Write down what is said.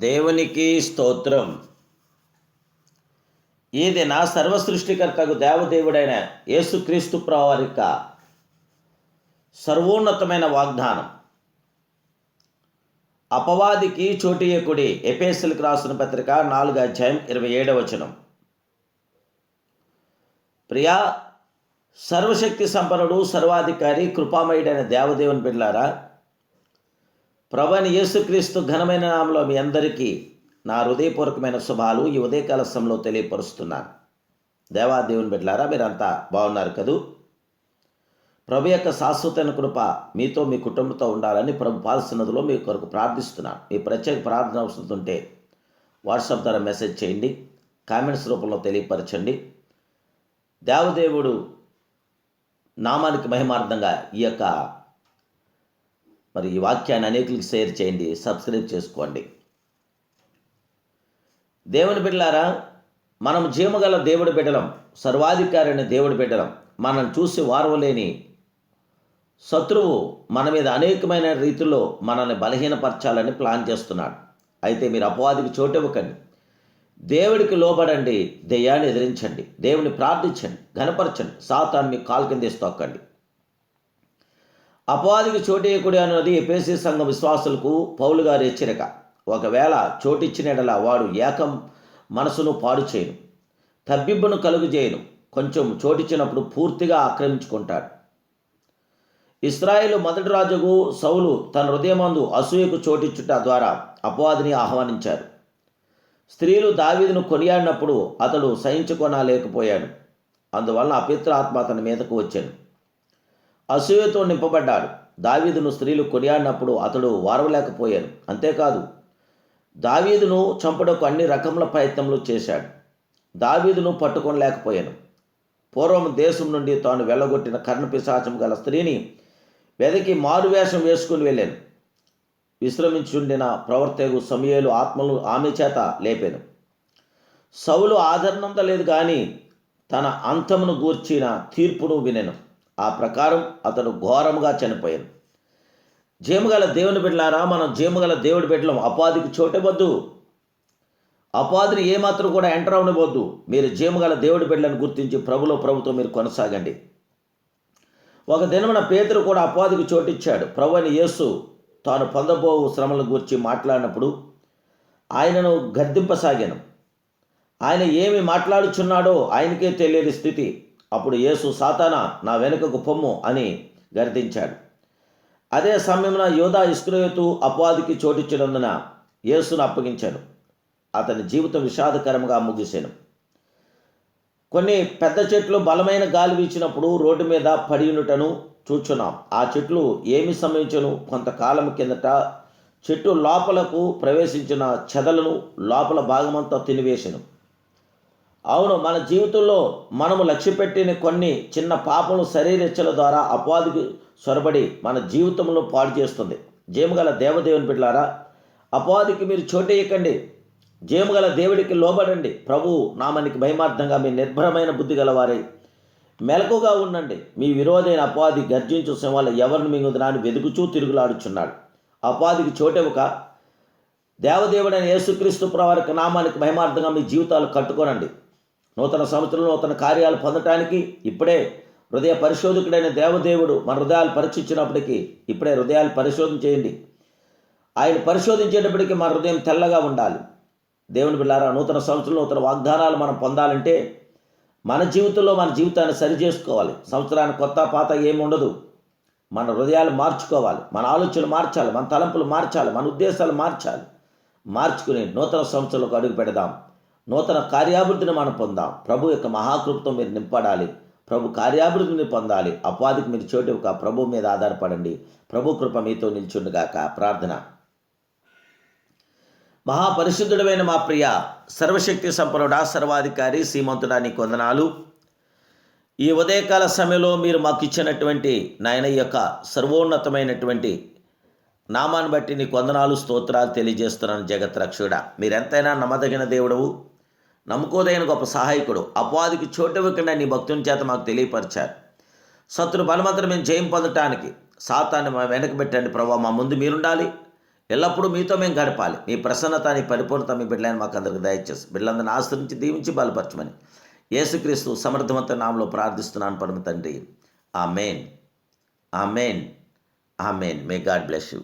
దేవునికి స్తోత్రం. ఇది నా సర్వ సృష్టికర్తకు దేవదేవుడైన యేసుక్రీస్తు ప్రవారిక సర్వోన్నతమైన వాగ్దానం. అపవాదికి చోటీయకుడి ఎపేసలకు రాసిన పత్రిక నాలుగు అధ్యాయం ఇరవై ఏడవ వచనం. ప్రియా సర్వశక్తి సంపన్నుడు సర్వాధికారి కృపామయుడైన దేవదేవుని బిడ్లారా ప్రభని యేసుక్రీస్తు ఘనమైన నామంలో మీ అందరికీ నా హృదయపూర్వకమైన శుభాలు ఈ ఉదయకాల సమయంలో తెలియపరుస్తున్నాను. దేవాదేవుని బిడ్డలారా మీరంతా బాగున్నారు కదూ? ప్రభు యొక్క శాశ్వతైన కృప మీతో మీ కుటుంబంతో ఉండాలని ప్రభు పాల్సినదిలో మీ కొరకు ప్రార్థిస్తున్నాను. మీ ప్రత్యేక ప్రార్థన అవసరం ఉంటే వాట్సాప్ ద్వారా మెసేజ్ చేయండి కామెంట్స్ రూపంలో తెలియపరచండి. దేవదేవుడు నామానికి మహిమార్థంగా ఈ యొక్క మరి ఈ వాక్యాన్ని అనేకులకి షేర్ చేయండి సబ్స్క్రైబ్ చేసుకోండి. దేవుని బిడ్డలారా మనం జీవగల దేవుడి బిడ్డలం సర్వాధికారి దేవుడు దేవుడి బిడ్డలం. మనం చూసి వారవలేని శత్రువు మన మీద అనేకమైన రీతిలో మనల్ని బలహీనపరచాలని ప్లాన్ చేస్తున్నాడు. అయితే మీరు అపవాదికి చోటివ్వకండి. దేవుడికి లోబడండి దెయ్యాన్ని ఎదిరించండి. దేవుని ప్రార్థించండి ఘనపరచండి. సాతాన్ని మీ కాలు కింద తొక్కండి. అపవాదికి చోటేయకుడి అన్నది ఎపేసి సంఘం విశ్వాసులకు పౌలు గారి హెచ్చరిక. ఒకవేళ చోటిచ్చినడలా వాడు ఏకం మనసును పాడు చేయను. తబ్బిబ్బను కలుగు చేయను. కొంచెం చోటిచ్చినప్పుడు పూర్తిగా ఆక్రమించుకుంటాడు. ఇస్రాయేల్ మొదటి రాజుకు సౌలు తన హృదయమందు అసూయకు చోటిచ్చుట ద్వారా అపవాదిని ఆహ్వానించారు స్త్రీలు దావీదును కొనియాడినప్పుడు అతడు సహించుకొనలేకపోయాడు. అందువలన అపిత్ర ఆత్మ అతని మీదకు వచ్చాను అసూయతో నింపబడ్డాడు. దావీదును స్త్రీలు కొనియాడినప్పుడు అతడు వారవలేకపోయాను అంతేకాదు దావీదును చంపడకు అన్ని రకముల ప్రయత్నములు చేశాడు. దావీదును పట్టుకొనలేకపోయాను. పూర్వం దేశం నుండి తాను వెళ్ళగొట్టిన కర్ణపిశాచం గల స్త్రీని వెదకి మారువేషం వేసుకుని వెళ్ళాను. విశ్రమించుండిన ప్రవర్తకు సమయలు ఆత్మలు ఆమె చేత లేపాను. సౌలు ఆదరణంత లేదు కానీ తన అంతమును గూర్చిన తీర్పును వినెను. ఆ ప్రకారం అతడు ఘోరముగా చనిపోయాను జీమగల దేవుని బిడ్డలారా మనం జీమగల దేవుడి బిడ్డలం. అపాధికి చోటవద్దు. అపాధిని ఏమాత్రం కూడా ఎంటర్ అవనివద్దు మీరు జీమగల దేవుడి బిడ్డలను గుర్తించి ప్రభులో ప్రభుతో మీరు కొనసాగండి. ఒక దినమున పేతురు కూడా అపాధికి చోటిచ్చాడు. ప్రభు అని యేసు తాను పొందబో శ్రమల గురించి మాట్లాడినప్పుడు ఆయనను గద్దింపసాగాను. ఆయన ఏమి మాట్లాడుచున్నాడో ఆయనకే తెలియని స్థితి. అప్పుడు యేసు సాతాన నా వెనుకకు పొమ్ము అని గర్దించాడు. అదే సమయంలో యోధా ఇస్క్రయోతు అపవాదికి చోటిచ్చినందున యేసును అప్పగించాను అతని జీవితం విషాదకరంగా ముగిశాను కొన్ని పెద్ద చెట్లు బలమైన గాలి వీచినప్పుడు రోడ్డు మీద పడి ఉండటను చూచున్నాం. ఆ చెట్లు ఏమి సమయించను కొంతకాలం కిందట చెట్టు లోపలకు ప్రవేశించిన చెదలను లోపల భాగమంతా తినివేసను. అవును మన జీవితంలో మనము లక్ష్యపెట్టిన కొన్ని చిన్న పాపములు శరీరెచ్చల ద్వారా అపవాదికి సొరబడి మన జీవితంలో పాడు చేస్తుంది. జేమగల దేవదేవుని బిడ్డలారా అపవాదికి మీరు చోటేయకండి జేమగల దేవుడికి లోబడండి. ప్రభు నామానికి భయమార్థంగా మీ నిర్భరమైన బుద్ధి గలవారై మెలకుగా ఉండండి. మీ విరోధైన అపాధి గర్జించు సింహాల ఎవరిని మింగుదనా అని వెతుకుచూ తిరుగులాడుచున్నాడు. అపాధికి చోటెవక దేవదేవుడైన యేసుక్రీస్తు ప్రవారికి నామానికి మహిమార్థంగా మీ జీవితాలు కట్టుకోనండి. నూతన సంవత్సరం నూతన కార్యాలు పొందటానికి ఇప్పుడే హృదయ పరిశోధకుడైన దేవదేవుడు మన హృదయాలు పరీక్షించినప్పటికీ ఇప్పుడే హృదయాలు పరిశోధన చేయండి. ఆయన పరిశోధించేటప్పటికీ మన హృదయం తెల్లగా ఉండాలి. దేవుని బిళ్ళారా నూతన సంవత్సరం నూతన వాగ్దానాలు మనం పొందాలంటే మన జీవితంలో మన జీవితాన్ని సరి చేసుకోవాలి. సంవత్సరానికి కొత్త పాత ఏమి ఉండదు. మన హృదయాలు మార్చుకోవాలి. మన ఆలోచనలు మార్చాలి. మన తలంపులు మార్చాలి. మన ఉద్దేశాలు మార్చాలి. మార్చుకుని నూతన సంవత్సరంలోకి అడుగు పెడదాం. నూతన కార్యాభివృద్ధిని మనం పొందాం. ప్రభు యొక్క మహాకృపతో మీరు నింపడాలి ప్రభు కార్యాభివృద్ధిని పొందాలి. అపాధికి మీరు చోటు ఒక ప్రభు మీద ఆధారపడండి. ప్రభు కృప మీతో నిల్చుండుగాక. ప్రార్థన. మహాపరిశుద్ధుడమైన మా ప్రియ సర్వశక్తి సంపన్నుడా సర్వాధికారి సీమంతుడా నీ కొందనాలు. ఈ ఉదయకాల సమయంలో మీరు మాకు ఇచ్చినటువంటి నాయన యొక్క సర్వోన్నతమైనటువంటి నామాన్ని బట్టి నీ కొందనాలు స్తోత్రాలు తెలియజేస్తున్నాను జగత్ రక్షుడా మీరెంతైనా నమ్మదగిన దేవుడవు. నమ్ముకోదగిన గొప్ప సహాయకుడు. అపవాదికి చోటివ్వకుండా నీ భక్తుని చేత మాకు తెలియపరిచారు. శత్రు బలమంతరం మేము జయం పొందటానికి సాతాన్ని మా వెనక పెట్టండి ప్రభావ మా ముందు మీరుండాలి. ఎల్లప్పుడూ మీతో మేము గడపాలి. మీ ప్రసన్నత నీ పరిపూర్ణత మీ బిడ్డలని మాకు అందరికి దయచేసి బిడ్డలందరిని ఆశ్రయించి దీవించి బలపరచమని యేసుక్రీస్తు సమర్థవంత నామంలో ప్రార్థిస్తున్నాను పరమ తండ్రి. ఆ main amen amen may God bless you